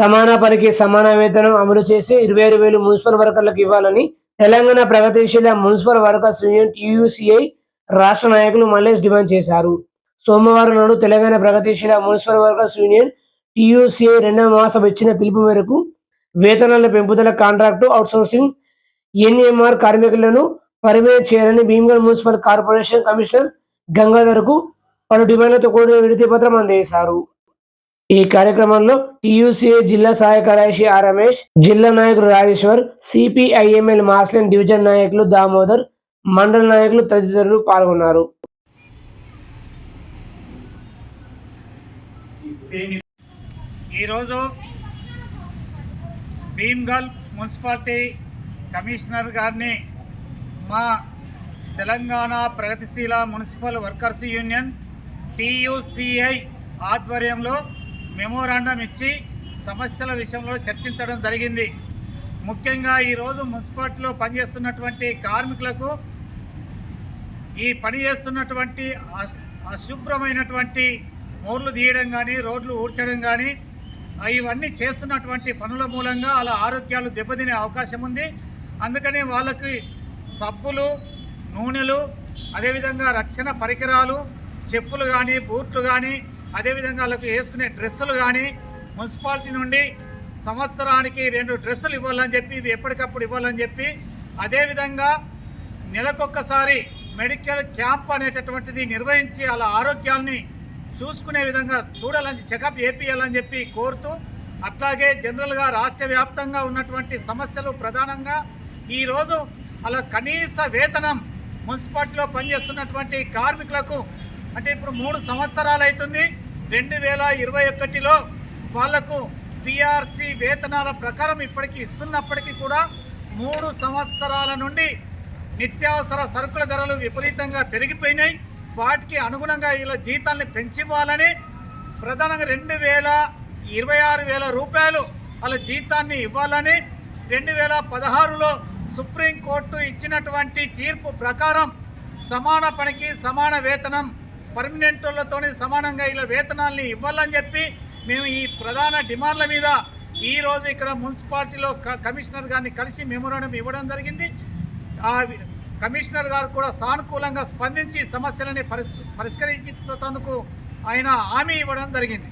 సమాన పనికి సమాన వేతనం అమలు చేసి ఇరవై ఆరు వేలు మున్సిపల్ వర్కర్లకు ఇవ్వాలని Telangana Pragatisheela municipal workers union TUCI రాష్ట్ర నాయకులు మల్లేష్ డిమాండ్ చేశారు. సోమవారం నాడు Telangana Pragatisheela municipal workers union TUCI రెండవ మహాసభ ఇచ్చిన పిలుపు మేరకు వేతనాల పెంపుదల కాంట్రాక్టు అవుట్సోర్సింగ్ ఎన్ఎంఆర్ కార్మికులను పరిమితం చేయాలని భీమగఢ్ మున్సిపల్ కార్పొరేషన్ కమిషనర్ గంగాధర్కు పలు డిమాండ్లతో కూడిన విడతి పత్రం అందజేశారు. ఈ కార్యక్రమంలో టీయూసీఏ జిల్లా సహాయ కార్యదర్శి ఆర్ రమేష్ జిల్లా నాయకులు రాజేశ్వర్ సిపిఐఎంఎల్ మాస్లెన్ డివిజన్ నాయకులు దామోదర్ మండల నాయకులు తదితరులు పాల్గొన్నారు. ఈరోజు భీమ్గల్ మున్సిపాలిటీ కమిషనర్ గారిని మా Telangana Pragatisheela municipal workers union టీయూసిఐ ఆధ్వర్యంలో మెమోరాండం ఇచ్చి సమస్యల విషయంలో చర్చించడం జరిగింది. ముఖ్యంగా ఈరోజు మున్సిపాలిటీలో పనిచేస్తున్నటువంటి కార్మికులకు ఈ పని చేస్తున్నటువంటి అశ్- అశుభ్రమైనటువంటి మోర్లు తీయడం కానీ రోడ్లు ఊడ్చడం కానీ ఇవన్నీ చేస్తున్నటువంటి పనుల మూలంగా అలా ఆరోగ్యాలు దెబ్బతినే అవకాశం ఉంది. అందుకని వాళ్ళకి సబ్బులు నూనెలు అదేవిధంగా రక్షణ పరికరాలు చెప్పులు కానీ బూట్లు కానీ అదేవిధంగా వాళ్ళకి వేసుకునే డ్రెస్సులు కానీ మున్సిపాలిటీ నుండి సంవత్సరానికి రెండు డ్రెస్సులు ఇవ్వాలని చెప్పి ఇవి ఎప్పటికప్పుడు ఇవ్వాలని చెప్పి అదేవిధంగా నెలకొక్కసారి మెడికల్ క్యాంప్ అనేటటువంటిది నిర్వహించి అలా ఆరోగ్యాన్ని చూసుకునే విధంగా చూడాలని చెకప్ ఏపీయాలని చెప్పి కోరుతూ అట్లాగే జనరల్గా రాష్ట్ర వ్యాప్తంగా ఉన్నటువంటి సమస్యలు ప్రధానంగా ఈరోజు అలా కనీస వేతనం మున్సిపాలిటీలో పనిచేస్తున్నటువంటి కార్మికులకు అంటే ఇప్పుడు మూడు సంవత్సరాలు అవుతుంది రెండు వేల ఇరవై ఒకటిలో వాళ్ళకు పిఆర్సి వేతనాల ప్రకారం ఇప్పటికీ ఇస్తున్నప్పటికీ కూడా మూడు సంవత్సరాల నుండి నిత్యావసర సరుకుల ధరలు విపరీతంగా పెరిగిపోయినాయి. వాటికి అనుగుణంగా ఇలా జీతాల్ని పెంచివ్వాలని ప్రధానంగా రెండు వేల ఇరవై ఆరు వేల రూపాయలు వాళ్ళ జీతాన్ని ఇవ్వాలని రెండు వేల పదహారులో సుప్రీంకోర్టు ఇచ్చినటువంటి తీర్పు ప్రకారం సమాన పనికి సమాన వేతనం పర్మనెంట్ వాళ్ళతోనే సమానంగా ఇలా వేతనాల్ని ఇవ్వాలని చెప్పి మేము ఈ ప్రధాన డిమాండ్ల మీద ఈరోజు ఇక్కడ మున్సిపాలిటీలో క- కమిషనర్ గారిని కలిసి మెమోరాండం ఇవ్వడం జరిగింది. ఆ కమిషనర్ గారు కూడా సానుకూలంగా స్పందించి సమస్యలని పరిష్ పరిష్కరించేందుకు ఆయన హామీ ఇవ్వడం జరిగింది.